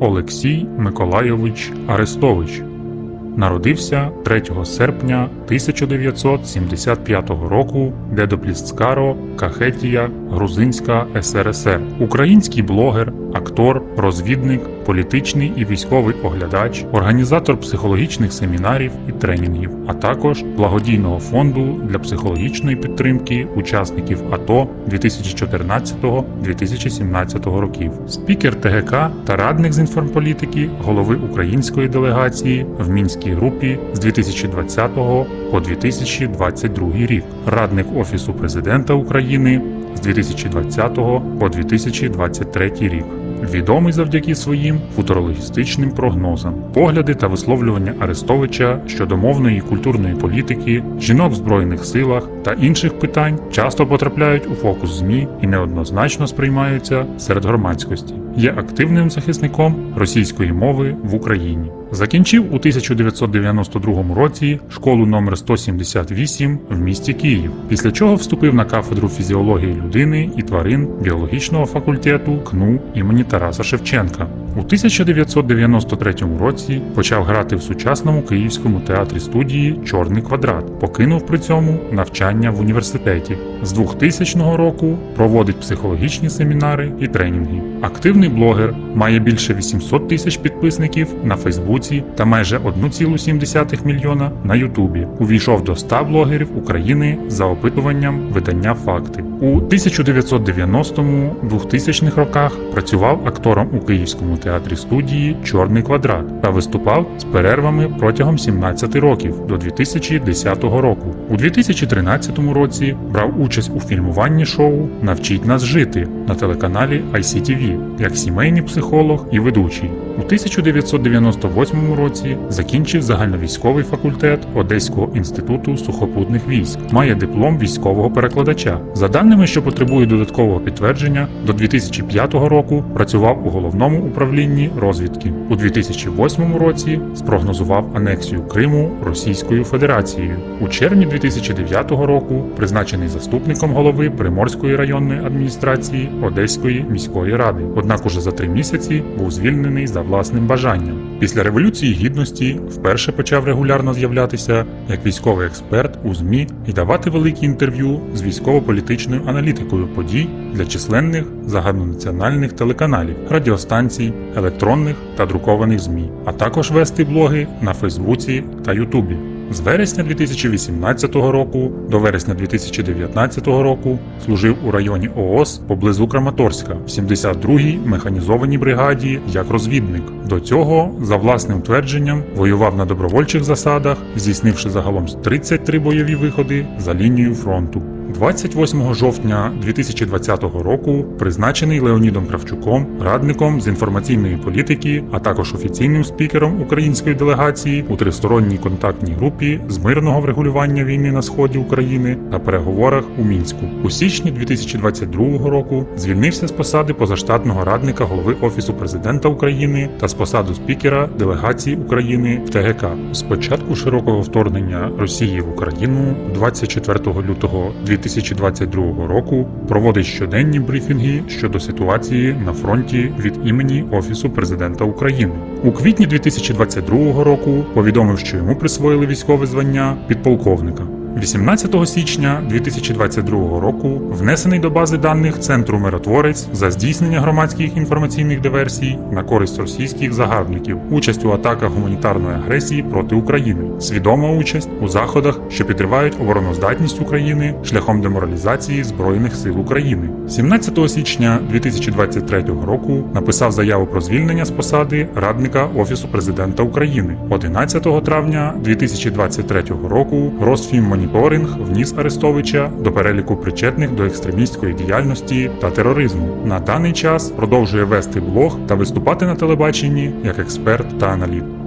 Олексій Миколайович Арестович народився 3 серпня 1975 року Дедоплісцкаро, Кахетія, Грузинська СРСР. Український блогер, актор, розвідник, політичний і військовий оглядач, організатор психологічних семінарів і тренінгів, а також благодійного фонду для психологічної підтримки учасників АТО 2014-2017 років, спікер ТГК та радник з інформполітики голови української делегації в мінській групі з 2020 по 2022 рік, радник Офісу президента України з 2020 по 2023 рік. Відомий завдяки своїм футурологістичним прогнозам, погляди та висловлювання Арестовича щодо мовної і культурної політики, жінок в збройних силах та інших питань часто потрапляють у фокус ЗМІ і неоднозначно сприймаються серед громадськості. Є активним захисником російської мови в Україні. Закінчив у 1992 році школу номер 178 в місті Київ, після чого вступив на кафедру фізіології людини і тварин біологічного факультету КНУ імені Тараса Шевченка. У 1993 році почав грати в сучасному київському театрі студії Чорний квадрат. Покинув при цьому навчання в університеті. З 2000 року проводить психологічні семінари і тренінги. Активний блогер має більше 800 тисяч підписників на Фейсбуці та майже 1,7 мільйона на Ютубі. Увійшов до 100 блогерів України за опитуванням видання Факти. У 1990-2000 роках працював актором у Київському театрі студії Чорний квадрат та виступав з перервами протягом 17 років до 2010 року. У 2013 році брав участь у фільмуванні шоу Навчіть нас жити на телеканалі ICTV як сімейний психолог і ведучий. У 1998 році закінчив загальновійськовий факультет Одеського інституту сухопутних військ. Має диплом військового перекладача. За даними, що потребує додаткового підтвердження, до 2005 року працював у головному управлінні розвідки. У 2008 році спрогнозував анексію Криму Російською Федерацією. У червні 2009 року призначений заступником голови Приморської районної адміністрації Одеської міської ради. Однак уже за три місяці був звільнений за власним бажанням. Після революції гідності вперше почав регулярно з'являтися як військовий експерт у ЗМІ і давати великі інтерв'ю з військово-політичною аналітикою подій для численних загальнонаціональних телеканалів, радіостанцій, електронних та друкованих ЗМІ, а також вести блоги на Фейсбуці та Ютубі. З вересня 2018 року до вересня 2019 року служив у районі ООС поблизу Краматорська в 72-й механізованій бригаді як розвідник. До цього, за власним твердженням, воював на добровольчих засадах, здійснивши загалом 33 бойові виходи за лінією фронту. 28 жовтня 2020 року призначений Леонідом Кравчуком радником з інформаційної політики, а також офіційним спікером української делегації у тристоронній контактній групі з мирного врегулювання війни на сході України та переговорах у мінську. У січні 2022 року звільнився з посади позаштатного радника голови офісу президента України та з посаду спікера делегації України в ТГК. З початку широкого вторгнення Росії в Україну 24 лютого 2022 року проводить щоденні брифінги щодо ситуації на фронті від імені Офісу президента України. У квітні 2022 року повідомив, що йому присвоїли військове звання підполковника. 18 січня 2022 року внесений до бази даних Центру Миротворець за здійснення громадських інформаційних диверсій на користь російських загарбників, участь у атаках гуманітарної агресії проти України, свідома участь у заходах, що підривають обороноздатність України шляхом деморалізації Збройних сил України. 17 січня 2023 року написав заяву про звільнення з посади радника Офісу президента України. 11 травня 2023 року Росфім Моніторинг вніс Арестовича до переліку причетних до екстремістської діяльності та тероризму. На даний час продовжує вести блог та виступати на телебаченні як експерт та аналітик.